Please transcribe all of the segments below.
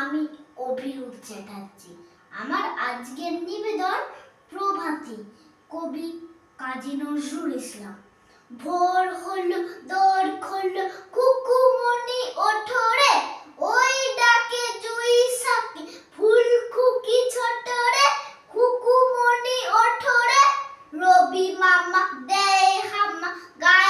আমি অভিরূপ চ্যাটার্জি। আমার আজকের নিবেদন প্রভাতী, কবি কাজী নজরুল ইসলাম। ভোর হল, দর খোল কুকুমনি ওঠরে ওই ডাকে জুই সাকে, ফুল খুকি ছোটরে কুকুমনি ওঠরে রবি মামা দেয় হাম্মা গায়ে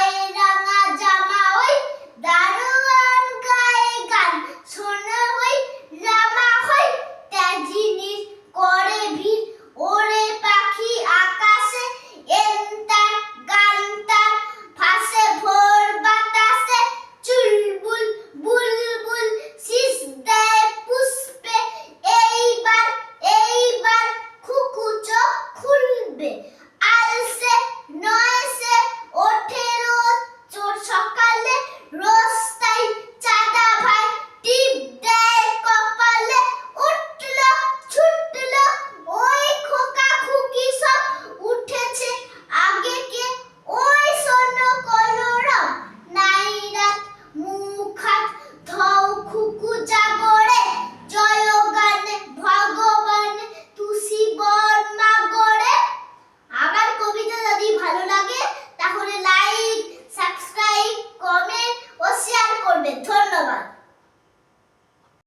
bit.